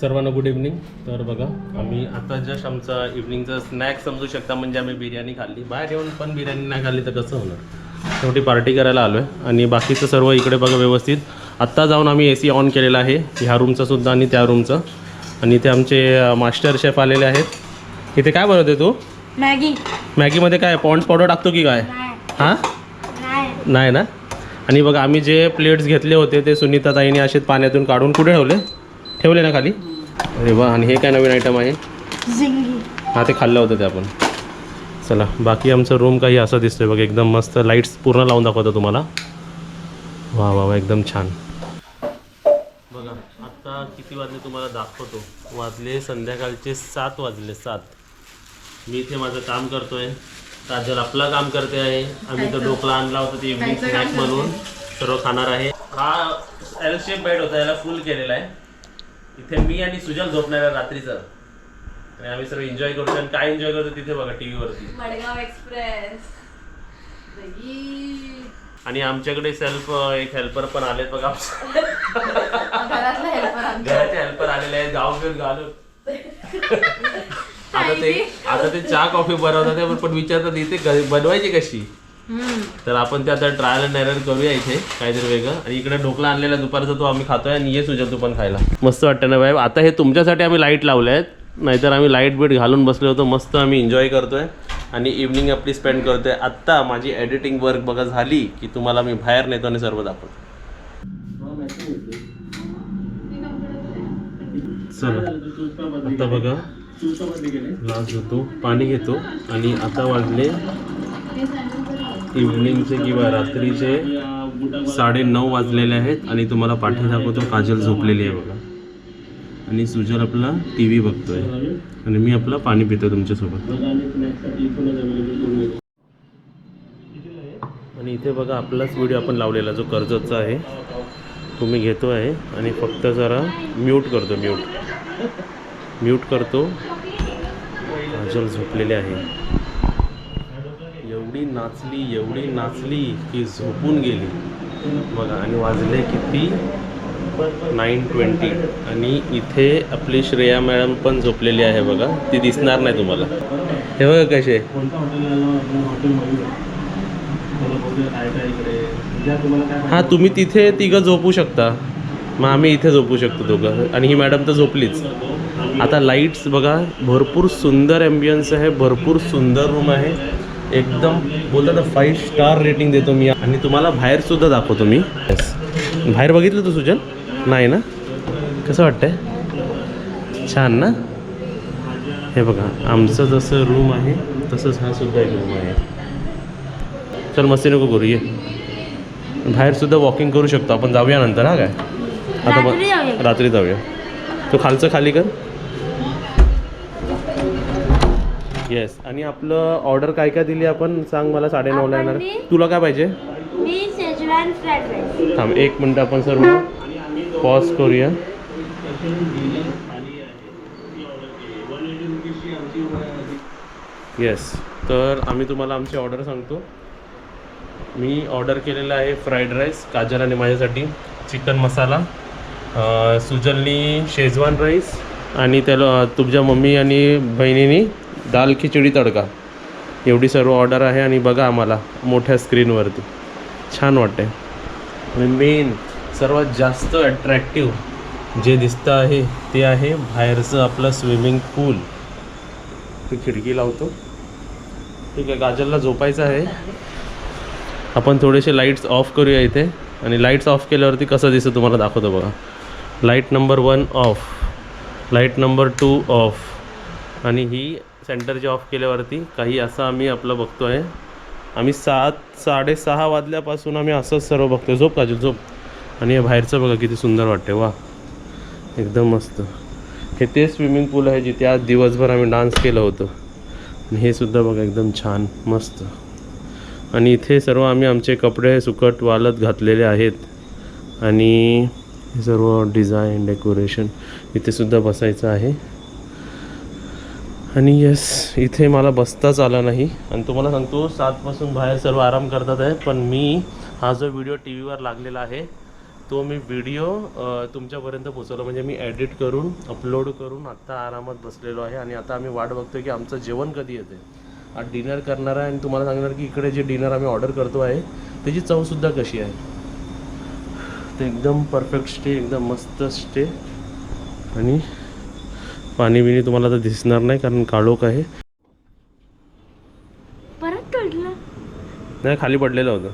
सर्वांना good evening तर बघा आम्ही आता जस्ट आमचा इव्हनिंगचा स्नॅक समजू शकता म्हणजे आम्ही बिर्याणी खाल्ली. बाहेर येऊन पण बिर्याणी नाही खाल्ली तर कसं होणार? शेवटी पार्टी करायला आलो आहे आणि बाकीचं सर्व इकडे बघा व्यवस्थित. आत्ता जाऊन आम्ही ए सी ऑन केलेला आहे. ह्या रूमचं सुद्धा आणि त्या रूमचं आणि इथे आमचे मास्टर शेफ आलेले आहेत. इथे काय बनवते तू? मॅगी. मॅगीमध्ये काय? पॉन्ड्स पावडर टाकतो की काय? हां? नाही. नाही ना? आणि बघा आम्ही जे प्लेट्स घेतले होते ते सुनीता ताईने असेच पाण्यातून काढून कुठे ठेवले? ठेवले ना खाली? अरे वा आणि हे काय नवीन आयटम आहे? हा ते खाल्लं होतं ते आपण. चला बाकी आमचं रूम काही असं दिसतोय बघा एकदम मस्त लाईट्स पूर्ण लावून दाखवतो तुम्हाला. वा वा वा एकदम छान. बघा आत्ता किती वाजले तुम्हाला दाखवतो. वाजले संध्याकाळचे सात वाजले सात. मी इथे माझं काम करतोय. काजल आपलं काम करते आहे. आम्ही तो ढोकळा आणला होता ते इव्हनिंग स्नॅक म्हणून सर्व खाणार आहे. हा एल शेप बेड होता याला फुल केलेला आहे. इथे मी आणि सुजल झोपणार आहे रात्रीचं. आणि आम्ही सर्व एन्जॉय करतो आणि काय एन्जॉय करतो तिथे बघा टीव्ही वरती मडगाव एक्सप्रेस. आणि आमच्याकडे सेल्फ एक हेल्पर पण आलेत बघा. घरातला हेल्पर घराचे हेल्पर आलेले आहेत. गाव घेऊन घालून आता ते आता ते चहा कॉफी बनवतात पण विचारतात इथे घरी बनवायची कशी? तर आपण ते आता ट्रायल अँड एरर करूया इथे काहीतरी वेगळं. आणि इकडे ढोकळा आणलेला दुपारचा तो आम्ही खातोय आणि ये सुजल तू पण खायला. मस्त वाटतं ना बाई आता हे तुमच्यासाठी आम्ही लाइट लावले आहेत. नाहीतर आम्ही लाइट बीट घालून बसलो होतो मस्त आम्ही एन्जॉय करतोय. आणि इव्हनिंग आपली स्पेंड करतोय. आत्ता माझी एडिटिंग वर्क बघा झाली की तुम्हाला मी बाहेर नेतो आणि सर्व दाखवतो. चला. आता बघा. ग्लास घेतो. पाणी घेतो. आणि आता वाजले इव्हनिंगचे किंवा रात्रीचे साडे नऊ वाजलेले आहेत आणि तुम्हाला पाठी दाखवतो काजल झोपलेली आहे बघा. आणि सुजल आपला टी व्ही बघतोय. आणि मी आपलं पाणी पितो तुमच्यासोबत आणि इथे बघा आपलाच व्हिडिओ आपण लावलेला जो कर्जतचा आहे. तो मी घेतो आहे. आणि फक्त जरा म्यूट करतो म्यूट म्यूट करतो. काजल झोपलेले आहे. एवढी नाचली एवढी नाचली की झोपून गेली. बघा आणि वाजले किती? नाईन ट्वेंटी आणि इथे आपली श्रेया मॅडम पण झोपलेली आहे बघा. ती दिसणार नाही तुम्हाला. हे बघा कसे. हां तुम्ही तिथे तिघं झोपू शकता. मग आम्ही इथे झोपू शकतो दोघं. आणि ही मॅडम तर झोपलीच. आता लाईट्स बघा भरपूर सुंदर ॲम्बियन्स आहे भरपूर सुंदर रूम आहे. एकदम बोलतात फाईव्ह स्टार रेटिंग देतो मी. आणि तुम्हाला बाहेरसुद्धा दाखवतो मी. Yes. बाहेर बघितलं तू सुजन? नाही ना? कसं वाटतंय? छान ना? हे बघा आमचं जसं रूम आहे तसंच हा सुद्धा एक रूम आहे. चल मस्ती नको करू ये. बाहेर सुद्धा वॉकिंग करू शकतो आपण. जाऊया नंतर हा काय? आता. रात्री जाऊया. तू खालचं खाली कर. येस आणि आपलं ऑर्डर काय काय दिली आपण? सांग मला साडेनऊला येणार. आपण ती- तुला काय पाहिजे? मी शेजवान फ्राईड राईस थांब एक मिनटं आपण सर्व पॉज करूया. येस तर आम्ही तुम्हाला आमची ऑर्डर सांगतो. मी ऑर्डर केलेलं आहे फ्राईड राईस काजल आणि माझ्यासाठी चिकन मसाला अं, सुजलनी शेजवान राईस आणि त्याला तुमच्या मम्मी आणि बहिणीनी दाल खिचडी तडका. एवढी सर्व ऑर्डर आहे आणि बघा आम्हाला मोठ्या स्क्रीनवरती. छान वाटते आणि मेन सर्वात जास्त अट्रॅक्टिव्ह जे दिसतं आहे ते आहे बाहेरचं आपलं स्विमिंग पूल ही खिडकी लावतो. ठीक आहे गाजरला झोपायचं आहे. आपण थोडेसे लाईट्स ऑफ करूया इथे. आणि लाईट्स ऑफ केल्यावरती कसं दिसतं तुम्हाला दाखवतो बघा. Light number one off light number two off आणि ही सेंटरचे ऑफ केल्यावरती काही असं आम्ही आपलं बघतो आहे आम्ही सात साडेसहा वाजल्यापासून आम्ही असंच सर्व बघतो झोप काजल झोप. आणि हे बाहेरचं बघा किती सुंदर वाटते वा एकदम मस्त. हे ते स्विमिंग पूल आहे जिथे आज दिवसभर आम्ही डान्स केलं होतं. आणि हे सुद्धा बघा एकदम छान मस्त. आणि इथे सर्व आम्ही आमचे कपडे सुकट वालत घातलेले आहेत. आणि हे सर्व डिझाईन डेकोरेशन इथे सुद्धा बसायचं आहे. आणि येस इथे मला बसताच आला नाही. आणि तुम्हाला सांगतो सातपासून बाहेर सर्व आराम करतात आहे पण मी हा जो व्हिडिओ टी व्हीवर लागलेला आहे तो मी व्हिडिओ तुमच्यापर्यंत पोचवला म्हणजे मी एडिट करून अपलोड करून आत्ता आरामात बसलेलो आहे. आणि आता आम्ही वाट बघतो की आमचं जेवण कधी येते आज डिनर करणार आहे आणि तुम्हाला सांगणार की इकडे जे डिनर आम्ही ऑर्डर करतो आहे त्याची चवसुद्धा कशी आहे. ते एकदम परफेक्ट स्टे एकदम मस्त स्टे आणि पाणी बिणी तुम्हाला आता दिसणार नाही कारण काळोख आहे. परत नाही खाली पडलेलं होतं.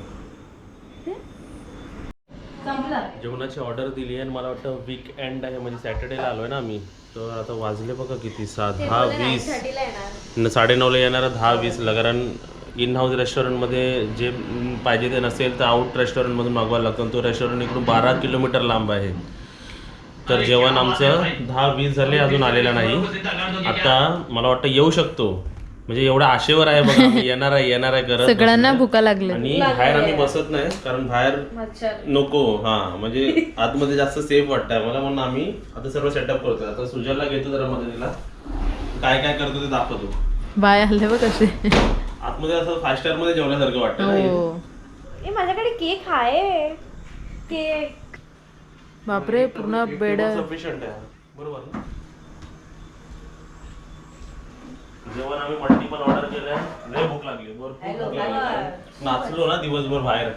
संपलं. जेवणाची ऑर्डर दिली आहे आणि मला वाटतं वीक एंड आहे म्हणजे सॅटर्डेला आलो आहे ना आम्ही. तर आता वाजले बघा किती सहा दहा वीस. न साडेनऊला येणार दहा वीसला कारण इन हाऊस रेस्टॉरंटमध्ये जे म, पाहिजे ते नसेल तर आउट रेस्टॉरंटमधून मागवायला लागतं. आणि तो रेस्टॉरंट इकडून बारा किलोमीटर लांब आहे. तर जेवण आमचं दहा वीस झाले अजून आलेला नाही. आता मला वाटतं येऊ शकतो. म्हणजे एवढा आशेवर आहे बघा आम्ही येणार आहे येणार आहे करत सगळ्यांना भुका लागल्या. आणि बाहेर आम्ही बसत नाही कारण बाहेर मच्छर. नको हा म्हणजे आतमध्ये जास्त सेफ वाटतंय. मला म्हणून आम्ही आता सर्व सेटअप करतोय. आता सुजलला घेतो जरा मदतीला. काय काय करतो ते दाखवतो. बाय आले बघ कसे. आतमध्ये असं फाय स्टारमध्ये जेवल्यासारखं वाटतं हे. हो. माझ्याकडे केक आहे केक. बापरे पूर्ण बेड. सफिशियंट आहे. बरोबर ना? जेवण आम्ही मल्टिपल ऑर्डर केलंय. लय भूक लागली. भरपूर भूक लागली. नाचलो ना दिवसभर बाहेर.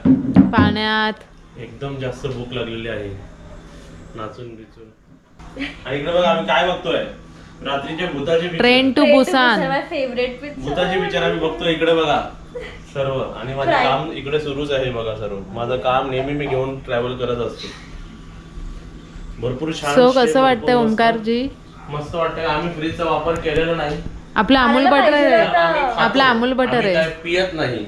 पाण्यात. एकदम जास्त भूक लागलेली आहे. नाचून बिचून. आणि इकडे बघा आम्ही काय बघतोय? रात्रीचे भूताचे. ट्रेन टू बुसान फेवरेट भूताचे पिक्चर आम्ही बघतो इकडे बघा. सर्व. आणि माझं काम इकडे सुरूच आहे बघा सर्व. माझं काम नेहमी मी घेऊन ट्रॅव्हल करत असतो. भरपूर छान सो कसं वाटतंय मस्त- ओंकारजी मस्त वाटतंय. आम्ही फ्रीजचा वापर केलेला नाही. आपलं अमूल बटर आहे. आपलं अमूल बटर आम्ही आहे. पियत नाही.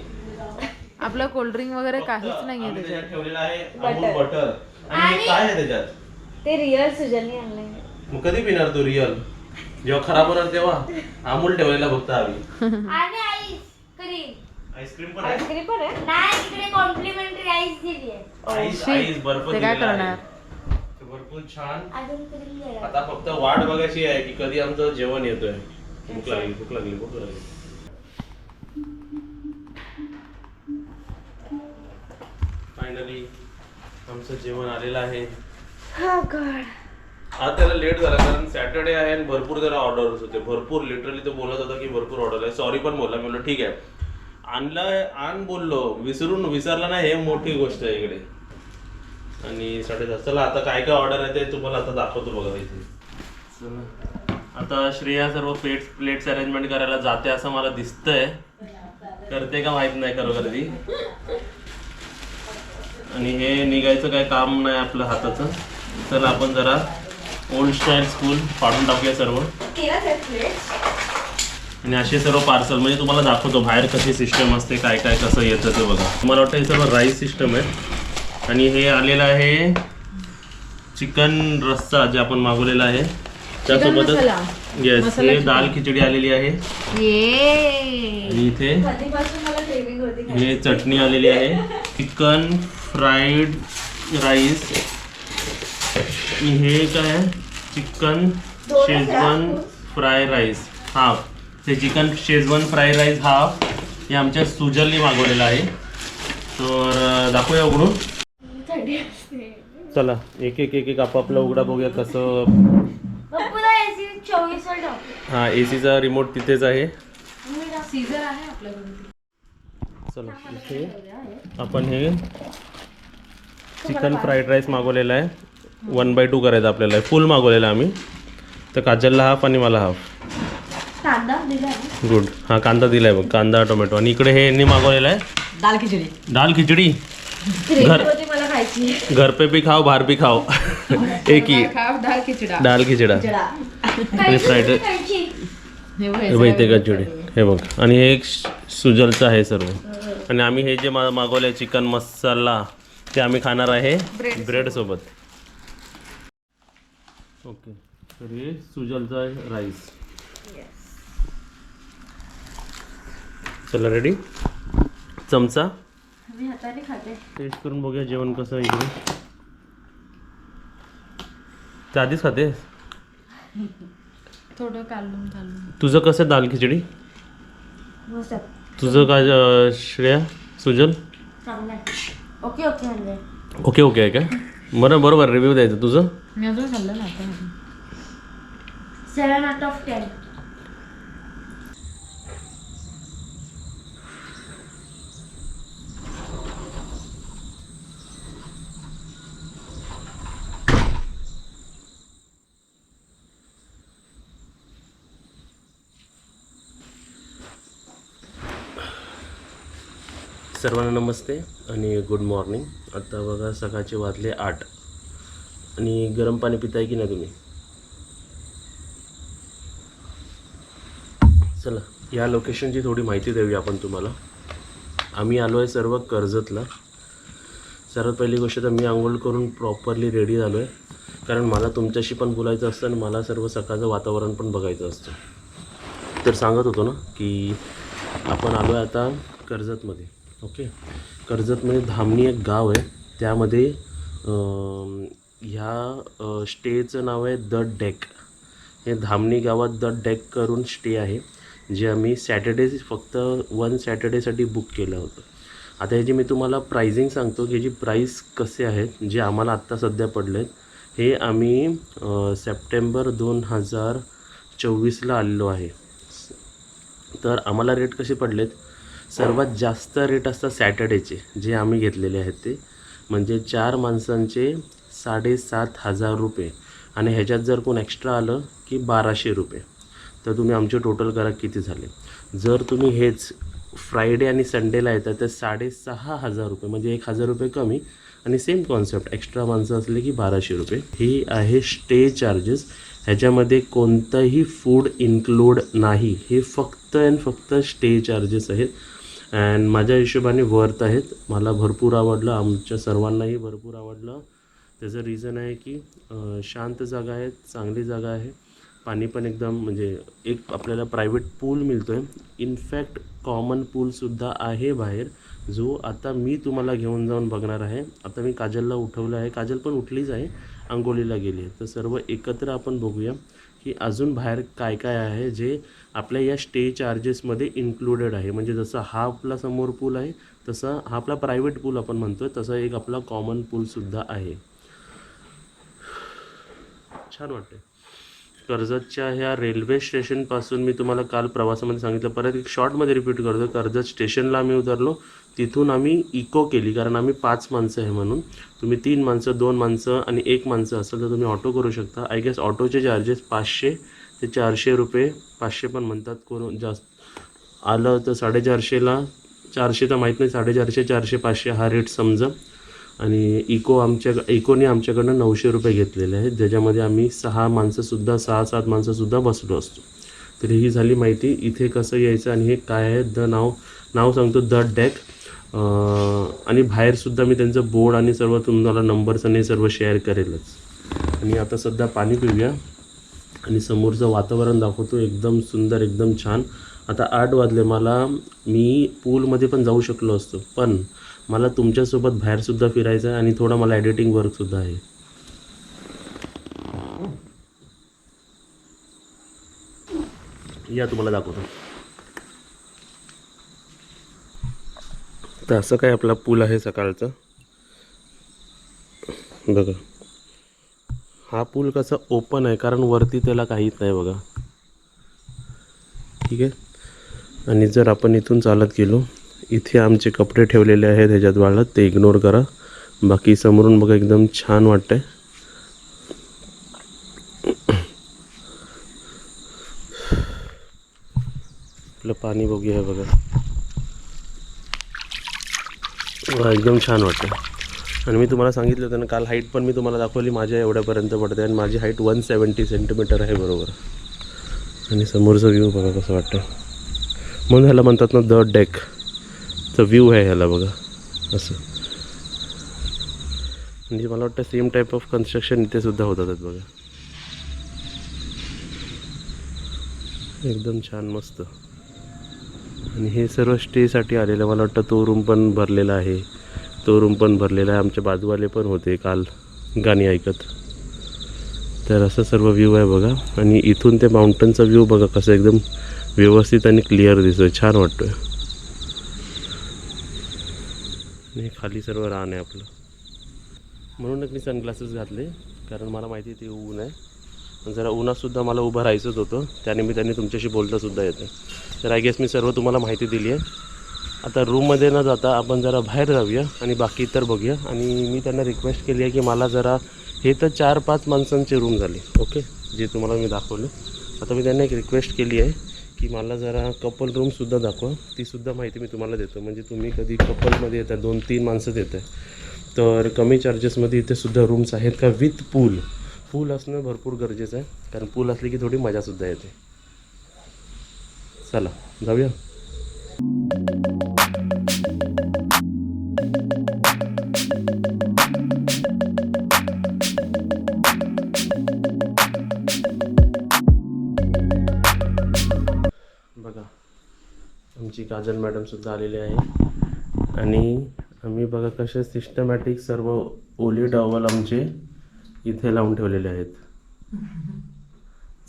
आपलं कोल्ड्रिंक वगैरे काहीच नाहीये आम्ही त्याच्यात. त्याच्यात ठेवलेलं आहे अमूल बटर. आणि हे काय आहे त्याच्यात? ते रिअल सुजलने आणलंय. मग कधी पिणार तू रिअल जेव्हा खराब होणार तेव्हा? अमूल ठेवलेला बघता आम्ही. आणि आईस क्रीम आईस्क्रीम पण आहे आईस्क्रीम पण आहे? नाही इकडे कॉम्प्लिमेंटरी आईस दिली आहे? आईस आईस बर्फ ते काय दिलेला आहे. करणार? भरपूर छान. अजून आता फक्त वाट बघायची आहे की कधी आमचं जेवण येतोय. भूक लागली भूक लागली भूक लागली. फायनली आमचं जेवण आलेलं आहे. हा गॉड. आज त्याला लेट झाला कारण सॅटर्डे आहे आणि भरपूर त्याला ऑर्डर्स होते. भरपूर लिटरली तो बोलत होता की भरपूर ऑर्डर आहे सॉरी पण बोलला. मी ठीक आहे. आणलं आण बोललो. विसरून विसरला नाही हे मोठी गोष्ट आहे इकडे. आणि साडेदहा चला आता काय काय ऑर्डर आहे ते तुम्हाला आता दाखवतो बघा इथे. चला. आता श्रेया सर्व प्लेट्स प्लेट्स अरेंजमेंट करायला जाते असं मला दिसतंय. करते का माहीत नाही खरोखर ती. आणि हे निघायचं काय काम नाही आपलं हाताचं. तर आपण जरा ओल्ड स्टाईल स्कूल पाडून टाकूया सर्व. आणि असे सर्व पार्सल म्हणजे तुम्हाला दाखवतो बाहेर कशी सिस्टम असते काय काय कसं येतं ते बघा. मला वाटतं हे सर्व राईस सिस्टम आहे. आणि हे आलेलं आहे चिकन रस्सा जे आपण मागवलेला आहे. त्यासोबतच येस हे दाल खिचडी आलेली आहे. आणि इथे कधीपासून मला क्रेविंग होती हे चटणी आलेली आहे. Chicken fried rice. आणि हे काय आहे? Chicken Schezwan fry rice. Half. ते chicken Schezwan fry rice half. हे आमच्या सुजलनी मागवलेलं आहे. तर अं, दाखवूया उघडून. थंडी असते. चला एक एक एक एक आपापला उघडा बघूया कसं पुन्हा एसी चोवीस वर टाकू हा ए सीचा रिमोट तिथेच आहे. सीझर आहे आपल्याकडे चला इथे आपण हे चिकन फ्राईड राईस मागवलेला आहे. वन बाय टू करायचं आपल्याला फुल मागवलेला आहे आम्ही. तर काजलला हाफ आणि मला हाफ कांदा दिला आहे गुड हा कांदा दिलाय बघ. कांदा टोमॅटो. आणि इकडे हे यांनी मागवलेलं आहे. दाल खिचडी. दाल खिचडी? घर घर पे भी खाओ बाहर भी खाओ। एक ही। दाल खिचडा। दाल खिचडा। आणि फ्राईड हे बघ, हे कचोडी हे बघ आणि हे एक सुजलचं आहे सर्व. आणि आम्ही हे जे मा मागवलं चिकन मसाला ते आम्ही खाणार आहे ब्रेड सोबत. ओके तर हे सुजलचा राईस. चला रेडी चमचा? मी हाताने खाते. टेस्ट करून बघूया जेवण कसं इकडे. त्या आधीच खाते? थोडं काढून तुझं कसं आहे दाल खिचडी? मस्त. तुझं काय अं, श्रेया सुजल? चांगलं आहे. ओके ओके म्हणजे ओके ओके आहे का? बरं बरोबर रिव्ह्यू द्यायचं. तुझं? मी अजून खाल्लं ना आता सेवन आउट ऑफ टेन. सर्वांना नमस्ते आणि गुड मॉर्निंग आता बघा सकाळचे वाजले आठ. आणि गरम पाणी पिताय की नाही तुम्ही? चला या लोकेशनची थोडी माहिती देऊया आपण तुम्हाला. आम्ही आलो आहे सर्व कर्जतला. सर्वात पहिली गोष्ट तर मी आंघोळ करून प्रॉपरली रेडी झालो आहे कारण मला तुमच्याशी पण बोलायचं असतं आणि मला सर्व सकाळचं वातावरण पण बघायचं असतं. तर सांगत होतो ना की आपण आलो आहे आता कर्जतमध्ये. ओके. कर्जतमध्ये धामणी एक गाव आहे. त्यामध्ये ह्या स्टेचं नाव आहे द डेक. हे धामणी गावात द डेक करून स्टे आहे. जे आम्ही सॅटर्डे फक्त वन सॅटर्डेसाठी बुक केलं होतं. आता ह्याची मी तुम्हाला प्राइसिंग सांगतो की ह्याची प्राईस कसे आहेत जे आम्हाला आत्ता सध्या पडले आहेत हे आम्ही सप्टेंबर दोन हजार चोवीसला आलेलो आहे. तर आम्हाला रेट कसे पडलेत? सर्वात जास्त रेट असतात सॅटर्डेचे जे आम्ही घेतलेले आहेत ते. म्हणजे चार माणसांचे साडेसात हजार रुपये. आणि ह्याच्यात जर कोण एक्स्ट्रा आलं की बाराशे रुपये. तर तुम्ही आमचे टोटल करा किती झाले. जर तुम्ही हेच फ्रायडे आणि संडेला येतात तर साडेसहा हजार रुपये म्हणजे एक हजार रुपये कमी. आणि सेम कॉन्सेप्ट एक्स्ट्रा माणसं असले की बाराशे रुपये. ही आहे स्टे चार्जेस ह्याच्यामध्ये कोणतंही फूड इन्क्लूड नाही. हे फक्त अँड फक्त स्टे चार्जेस आहेत. अँड माझ्या हिशोबाने वर्थ आहेत. मला भरपूर आवडलं. आमच्या सर्वांनाही भरपूर आवडलं. त्याचं रिझन आहे की शांत जागा आहे चांगली जागा आहे. पाणी पण एकदम म्हणजे एक आपल्याला प्रायव्हेट पूल मिळतो आहे इनफॅक्ट कॉमन पूलसुद्धा आहे बाहेर. जो आता मी तुम्हाला घेऊन जाऊन बघणार आहे. आता मी काजलला उठवलं आहे. काजल पण उठलीच आहे. अंगोलीला गेली आहे. तर सर्व एकत्र आपण बघूया की अजून बाहेर काय काय आहे जे आपल्या या स्टे चार्जेसमध्ये इन्क्लुडेड आहे. म्हणजे जसं हा आपला समोर पूल आहे तसा हा आपला प्रायव्हेट पूल आपण म्हणतो आहे तसा एक आपला कॉमन पूलसुद्धा आहे. छान वाटते कर्जतच्या ह्या रेल्वे स्टेशनपासून मी तुम्हाला काल प्रवासामध्ये सांगितलं. परत एक शॉर्टमध्ये रिपीट करतो. कर्जत स्टेशनला आम्ही उतरलो. तिथून आम्ही इको केली. कारण आम्ही पाच माणसं आहे म्हणून. तुम्ही तीन माणसं दोन माणसं आणि एक माणसं असेल तर तुम्ही ऑटो करू शकता. आय गेस ऑटोचे चार्जेस पाचशे ते चारशे रुपये पाचशे पण म्हणतात. कोण जास्त आलं तर साडेचारशेला चारशे तर माहीत नाही साडेचारशे चारशे पाचशे हा रेट समजा. आणि इको आमच्या इकोने आमच्याकडनं नऊशे रुपये घेतलेले आहेत. ज्याच्यामध्ये आम्ही सहा माणसंसुद्धा सहा सात माणसंसुद्धा बसलो असतो. तर ही झाली माहिती. इथे कसं यायचं आणि हे काय आहे? द नाव नाव सांगतो. The deck. आणि बाहेरसुद्धा मी त्यांचं बोर्ड आणि सर्व तुम्हाला नंबर्स आणि सर्व शेअर करेलच. आणि आता सध्या पाणी पिऊया. आणि समोरचं वातावरण दाखवतो एकदम सुंदर एकदम छान. आता आठ वाजले मला मी पूलमध्ये पण जाऊ शकलो असतो पण मला तुमच्यासोबत बाहेरसुद्धा फिरायचं आहे आणि थोडा मला एडिटिंग वर्कसुद्धा आहे. या तुम्हाला दाखवतो. तर असं काय आपला पूल आहे सकाळचं? बघा. हा पूल कसा ओपन आहे कारण वरती त्याला काहीच नाही बघा. ठीक आहे? आणि जर आपण इथून चालत गेलो इथे आमचे कपडे ठेवलेले आहेत ह्याच्यात वाळत ते इग्नोर करा. बाकी समोरून बघा एकदम छान वाटतंय. आपलं पाणी बघूया बघा. एकदम छान वाटतं आणि मी तुम्हाला सांगितलं होतं ना काल हाईट पण मी तुम्हाला दाखवली माझ्या एवढ्यापर्यंत पडते आणि माझी हाईट वन सेवन्टी सेंटीमीटर आहे बरोबर. आणि समोरचा व्ह्यू बघा कसं वाटतं म्हणून ह्याला म्हणतात ना द डेक तर व्ह्यू आहे ह्याला बघा. असं. म्हणजे मला वाटतं सेम टाईप ऑफ कन्स्ट्रक्शन इथे सुद्धा होतात बघा. एकदम छान मस्त. आणि हे सर्व स्टेसाठी आलेलं मला वाटतं तो रूम पण भरलेला आहे. तो रूम पण भरलेला आहे. आमचे बाजूवाले पण होते काल गाणी ऐकत. तर असं सर्व व्ह्यू आहे बघा. आणि इथून ते माउंटनचा व्ह्यू बघा कसं एकदम व्यवस्थित आणि क्लिअर दिसतोय. छान वाटतोय. आणि खाली सर्व रान आहे आपलं. म्हणूनच मी सनग्लासेस घातले. कारण मला माहिती आहे ते ऊन आहे. पण जरा उन्हातसुद्धा मला उभं राहायचंच होतं. त्यानिमित्ताने तुमच्याशी बोलतासुद्धा येतं तर आय गेस मी सर्व तुम्हाला माहिती दिली आहे. आता रूममध्ये न जाता आपण जरा बाहेर जाऊया आणि बाकी इतर बघूया. आणि मी त्यांना रिक्वेस्ट केली आहे की मला जरा हे तर चार पाच माणसांचे रूम झाले ओके जे तुम्हाला मी दाखवलं. आता मी त्यांना एक रिक्वेस्ट केली आहे की मला जरा कपल रूमसुद्धा दाखवा. तीसुद्धा माहिती मी तुम्हाला देतो. म्हणजे तुम्ही कधी कपलमध्ये येता दोन तीन माणसं देत आहे. तर कमी चार्जेसमध्ये इथे सुद्धा रूम्स आहेत का विथ पूल पूल असणं भरपूर गरजेचं आहे. कारण पूल असली की थोडी मजासुद्धा येते. चला जाऊया. आमची काजल मॅडमसुद्धा आलेली आहे. आणि आम्ही बघा कसे सिस्टमॅटिक सर्व ओली टॉवल आमचे इथे लावून ठेवलेले आहेत.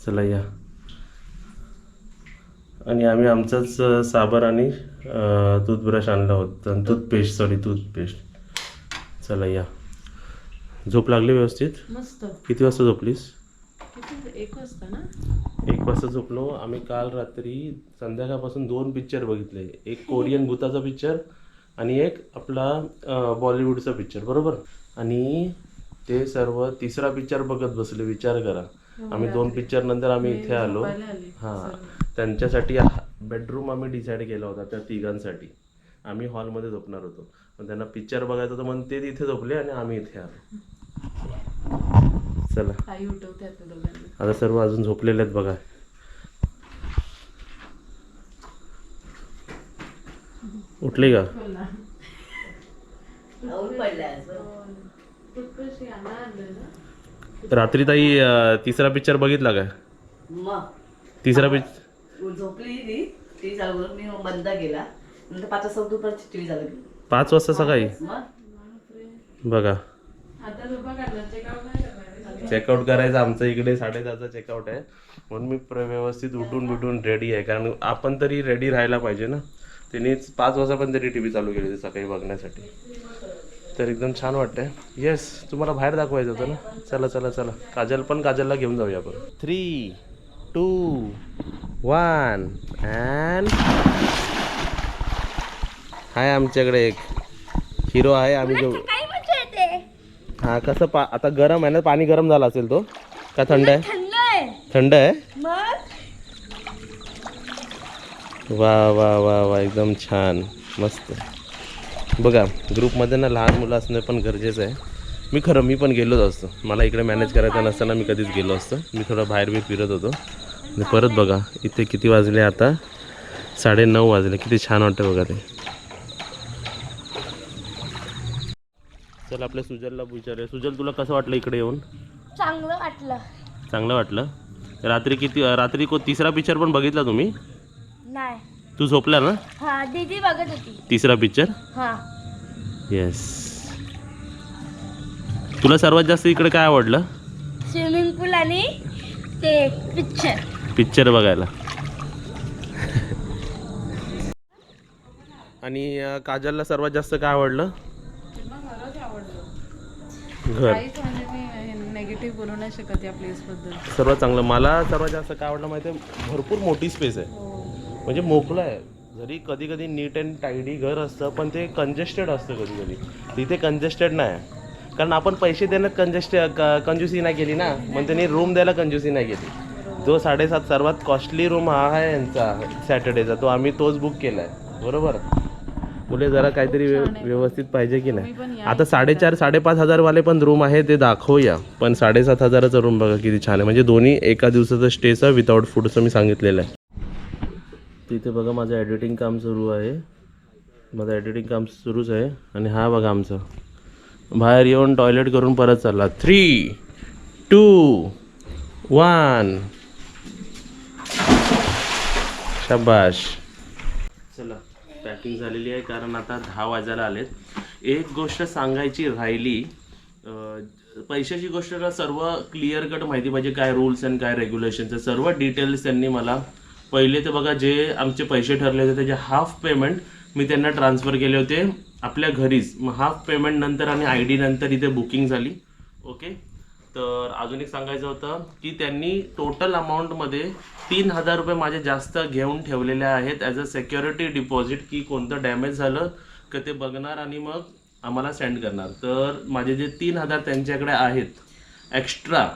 चला या. आणि आम्ही आमचाच अ, साबण आणि टूथब्रश आणला होता. टूथपेस्ट सॉरी टूथपेस्ट चला या. झोप लागली व्यवस्थित? किती वाजता झोपलीस? एक वाजता ना? एक वाजता झोपलो. आम्ही काल रात्री संध्याकाळपासून दोन पिक्चर बघितले. एक कोरियन भूताचा पिक्चर आणि एक आपला बॉलिवूडचा पिक्चर बरोबर? आणि ते सर्व तिसरा पिक्चर बघत बसले विचार करा. आम्ही दोन पिक्चर नंतर आम्ही इथे आलो. हां. त्यांच्यासाठी बेडरूम आम्ही डिसाईड केला होता त्या तिघांसाठी. आम्ही हॉलमध्ये झोपणार होतो. पण त्यांना पिक्चर बघायचं होतं म्हणून ते तिथे झोपले आणि आम्ही इथे आलो. चला. आई उठवते आता दोघांना. आता सर्व अजून झोपलेले आहेत बघा. उठले का? रात्री ताई तिसरा पिक्चर बघितला काय? मग. तिसरा पिक्चर झोपली ती टी चालू करून मी मग बंद केला. नंतर पाच वाजता परत चालू पाच वाजता सकाळी? बघा. आता झोपा काढला चेकआउट करायचं आमचं इकडे साडेदहाचा चेकआउट आहे. म्हणून मी प्र व्यवस्थित उठून बिटून रेडी आहे. कारण आपण तरी रेडी राहायला पाहिजे ना. त्यांनीच पाच वाजता पण तरी टी व्ही चालू केली होती सकाळी बघण्यासाठी. तर एकदम छान वाटतंय. येस तुम्हाला बाहेर दाखवायचं होतं ना. चला चला चला. काजल पण काजलला घेऊन जाऊया आपण. Three two one and hi आमच्याकडे एक. हिरो आहे आम्ही जो हा कसं पा आता गरम आहे ना पाणी गरम झालं असेल तो. का थंड आहे? थंड आहे. थंड आहे? मग? वा वा वा वा एकदम छान. मस्त. बघा ग्रुपमध्ये ना लहान मुलं असणं पण गरजेचं आहे. मी खरं मी पण गेलोच असतो. मला इकडे मॅनेज करायचं नसताना मी कधीच गेलो असतो. मी थोडं बाहेर बी फिरत होतो. आणि परत बघा इथे किती वाजले आता? साडे नऊ वाजले. किती छान वाटतं बघा ते. चल आपल्या सुजलला विचारूया. सुजल तुला कसं वाटलं इकडे येऊन? चांगलं वाटलं. चांगलं वाटलं? रात्री किती रात्री को तिसरा पिक्चर पण बघितला तुम्ही? नाही. तू झोपला ना? हा दीदी बघत होती. तिसरा पिक्चर हा. येस तुला सर्वात जास्त इकडे काय आवडलं? स्विमिंग पूल आणि ते पिक्चर पिक्चर बघायला. आणि अं, काजलला सर्वात जास्त काय आवडलं? घर काहीच म्हणजे मी नेगेटिव्ह बोलू नाही शकत या प्लेस बद्दल. सर्वात चांगलं मला सर्वात जास्त काय आवडलं माहिती आहे भरपूर मोठी स्पेस आहे. हो. म्हणजे मोकळं आहे. जरी कधी कधी नीट अँड टायडी घर असतं पण ते कंजेस्टेड असतं कधी कधी तिथे कंजेस्टेड नाही. कारण आपण पैसे देण्यात कंजेस्ट कंजूसी नाही केली ना. मग त्यांनी रूम द्यायला कंजूसी नाही केली. जो साडेसात सर्वात कॉस्टली रूम हा आहे यांचा सॅटर्डेचा तो आम्ही तोच बुक केला आहे बरोबर? मुले जरा काहीतरी व्यव- व्यवस्थित पाहिजे की नाही? आता साडेचार साडेपाच हजारवाले पण रूम आहे ते दाखवूया. पण साडेसात हजाराचा रूम बघा किती छान आहे. म्हणजे दोन्ही एका दिवसाचं स्टेचं विदाऊट फूडचं मी सांगितलेलं आहे. तिथे बघा माझं एडिटिंग काम सुरू आहे. माझं एडिटिंग काम सुरूच आहे. आणि हा बघा आमचं. बाहेर येऊन टॉयलेट करून परत चालला. थ्री टू वन शबाश. पॅकिंग झालेली आहे कारण आता दहा वाजायला आलेत. एक गोष्ट सांगायची राहिली पैशाची गोष्ट सर्व क्लिअर कट माहिती पाहिजे काय रूल्स अँड काय रेग्युलेशनचं सर्व डिटेल्स त्यांनी मला पहिले तर बघा जे आमचे पैसे ठरले होते त्याचे हाफ पेमेंट मी त्यांना ट्रान्सफर केले होते आपल्या घरीच. मग हाफ पेमेंट नंतर आणि आय डी नंतर इथे बुकिंग झाली. ओके तर अजून एक सांगायचं होतं की त्यांनी टोटल अमाऊंटमध्ये तीन हजार रुपये माझे जास्त घेऊन ठेवलेले आहेत ॲज अ सेक्युरिटी डिपॉझिट की कोणतं डॅमेज झालं का ते बघणार आणि मग आम्हाला सेंड करणार. तर माझे जे तीन हजार त्यांच्याकडे आहेत एक्स्ट्रा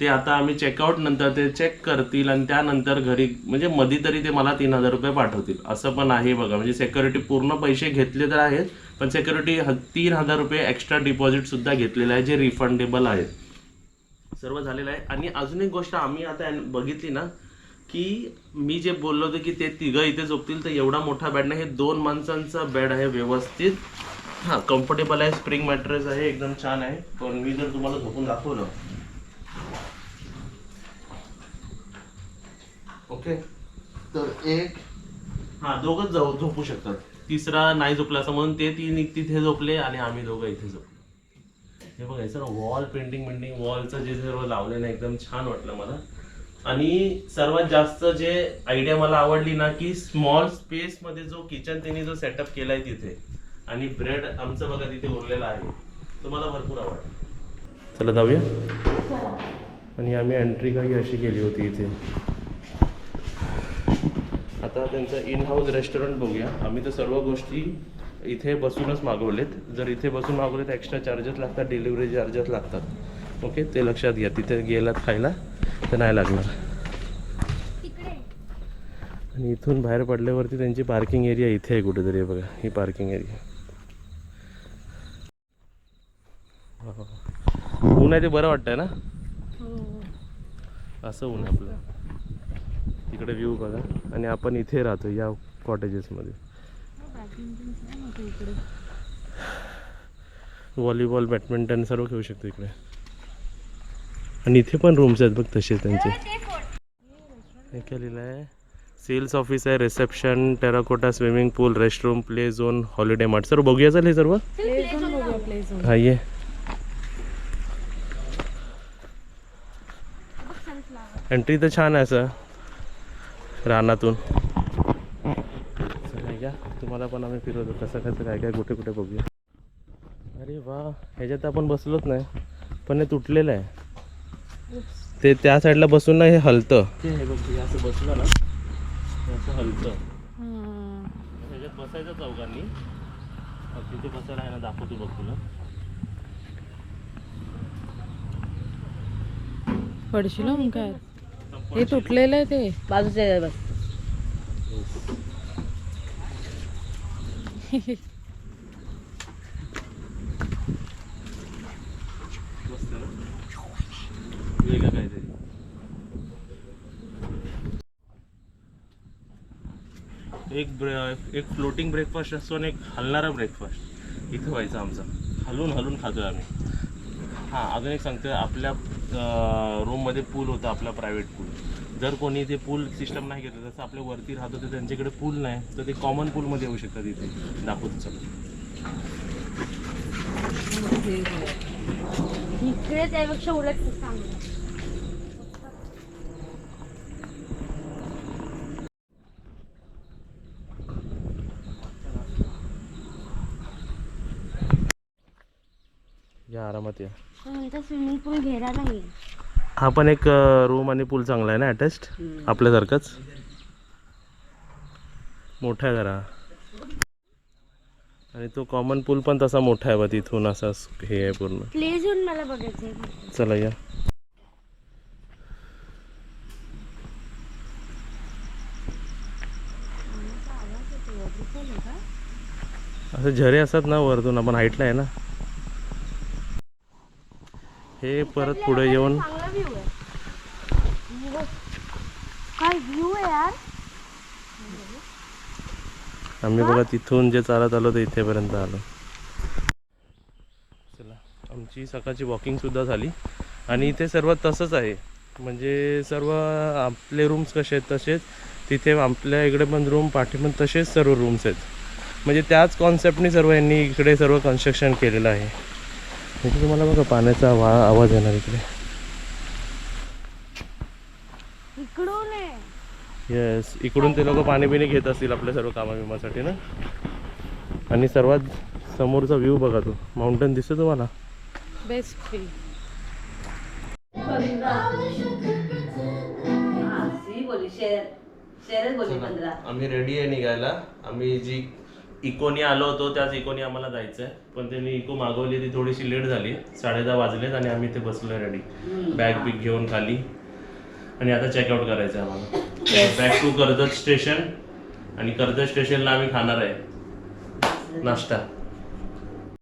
ते आता आम्ही चेकआउट नंतर ते चेक करतील आणि त्यानंतर घरी म्हणजे मधी तरी ते मला तीन हजार रुपये पाठवतील. असं पण आहे बघा. म्हणजे सेक्युरिटी पूर्ण पैसे घेतले तर आहेत पण सेक्युरिटी तीन हजार रुपये एक्स्ट्रा डिपॉझिटसुद्धा घेतलेलं आहे जे रिफंडेबल आहेत. सर्व झालेलं आहे. आणि अजून एक गोष्ट आम्ही आता बघितली ना की मी जे बोललो होतो की ते तिघं इथे झोपतील तर एवढा मोठा बेड नाही. हे दोन माणसांचा बेड आहे व्यवस्थित. हां कम्फर्टेबल आहे स्प्रिंग मॅट्रेस आहे एकदम छान आहे. पण मी जर तुम्हाला झोपून दाखवलं. ओके तर एक हा दोघंच जाऊ झोपू शकतात. तिसरा नाही झोपला असं म्हणून ते तीन तिथे झोपले आणि आम्ही दोघं इथे झोपलो. हे बघायचं ना वॉल पेंटिंग पेंटिंग वॉलचं जे सर्व लावलेलं एकदम छान वाटलं मला. आणि सर्वात जास्त जे आयडिया मला आवडली ना की स्मॉल स्पेस मध्ये जो किचन त्यांनी जो सेटअप केलाय तिथे. आणि ब्रेड आमचं बघा तिथे उरलेला आहे. तो मला भरपूर आवडला. चला जाऊया. आणि आम्ही एंट्री काही अशी केली होती इथे. आता त्यांचं इन हाऊस रेस्टॉरंट बघूया. आम्ही तर सर्व गोष्टी इथे बसूनच मागवलेत. जर इथे बसून मागवले तर एक्स्ट्रा चार्जेस लागतात डिलिव्हरी चार्जेस लागतात. ओके ते लक्षात घ्या. तिथे गेलात खायला तर नाही लागणार. आणि इथून बाहेर पडल्यावरती त्यांची पार्किंग एरिया इथे आहे कुठेतरी हे बघा ही पार्किंग एरिया ऊन आहे ते बरं वाटतंय ना? असं ऊन आहे आपलं. तिकडे व्ह्यू बघा. आणि आपण इथे राहतो या कॉटेजेसमध्ये व्हॉलीबॉल बॅडमिंटन सर्व खेळू शकतो इकडे. आणि इथे पण रूम्स आहेत बघ तसे त्यांचे. हे लिहिलं आहे. सेल्स ऑफिस आहे reception terracotta swimming pool restroom play zone holiday mart सर्व बघूया चालेल हे सर्व? आहे हा ये. एंट्री तर छान आहे असं. रानातून. या तुम्हाला पण आम्ही फिरवतो. कसं कसं काय काय कुठे कुठे बघूया. अरे वा ह्याच्यात आपण बसलोच नाही पण हे तुटलेलं आहे. ते त्या साईडला बसून ना हे हलतं. ते हे बघ हे असं बसलं ना हे असं हलतं. ह्याच्यात बसायचं चौघांनी. मग तिथे बसायला आहे ना दाखवतो बघ तुला. पडशील हो मग काय? हे तुटलेलं आहे ते. बाजूचे आहे बस मस्त ना वेगळं काहीतरी एक ब्रे एक फ्लोटिंग ब्रेकफास्ट असतो आणि एक हलणारा ब्रेकफास्ट इथं व्हायचं आमचा. हलून हलून खातोय आम्ही. हां अजून एक सांगतोय आपल्या रूममध्ये पूल होता आपला प्रायव्हेट पूल जर कोणी ते पूल सिस्टम नाही घेतलं जसं आपल्या वरती राहतो तर त्यांच्याकडे पूल नाही तर ते कॉमन पूलमध्ये येऊ शकतात इथे. दाखवतो चला. इकडे त्यापेक्षा उलट चांगलं. या आरामात या. स्विमिंग पूल घेरा नाही हा पण एक रूम आणि पूल चांगला आहे ना अटॅच्ड आपल्यासारखंच? मोठा आहे जरा आणि तो कॉमन पूल पण तसा मोठा आहे बा तिथून असा हे आहे पूर्ण. मला बघायचं चला या. असं झरे असतात ना वरतून आपण हाईटला आहे ना? हे परत पुढे येऊन चांगला व्ह्यू आहे. काय व्ह्यू आहे यार? आम्ही बघा तिथून जे चालत आलो ते इथेपर्यंत आलो. चला आमची सकाळची वॉकिंग सुद्धा झाली. आणि इथे सर्व तसंच आहे. म्हणजे सर्व आपले रूम्स कसे आहेत तसेच तिथे आपल्या इकडे पण रूम पाठी पण तसेच सर्व रूम्स आहेत. म्हणजे त्याच कॉन्सेप्टनी सर्व यांनी इकडे सर्व कन्स्ट्रक्शन केलेलं आहे. इथे तुम्हाला बघा पाण्याचा आवा आवाज येणार इकडे. येस इकडून ते लोक पाणी बिणी घेत असतील आपल्या सर्व कामाबिमासाठी ना. आणि सर्वात समोरचा व्ह्यू बघा तो. माउंटेन दिसतो तुम्हाला? बेस्ट फील हा, सी बोली शेर शेरच बोली पंधरा. आम्ही रेडी आहे निघायला. आम्ही जी इकोनी आलो होतो त्याच इकोनी आम्हाला जायचं आहे पण त्यांनी इको मागवली ती थोडीशी लेट झाली. साडे दहा वाजलेत आणि आम्ही ते बसलो रेडी बॅग बिग घेऊन खाली. आणि आता चेकआउट करायचं आहे आम्हाला बॅक टू कर्जत स्टेशन आणि कर्जत स्टेशनला आम्ही खाणार आहे. नाश्ता.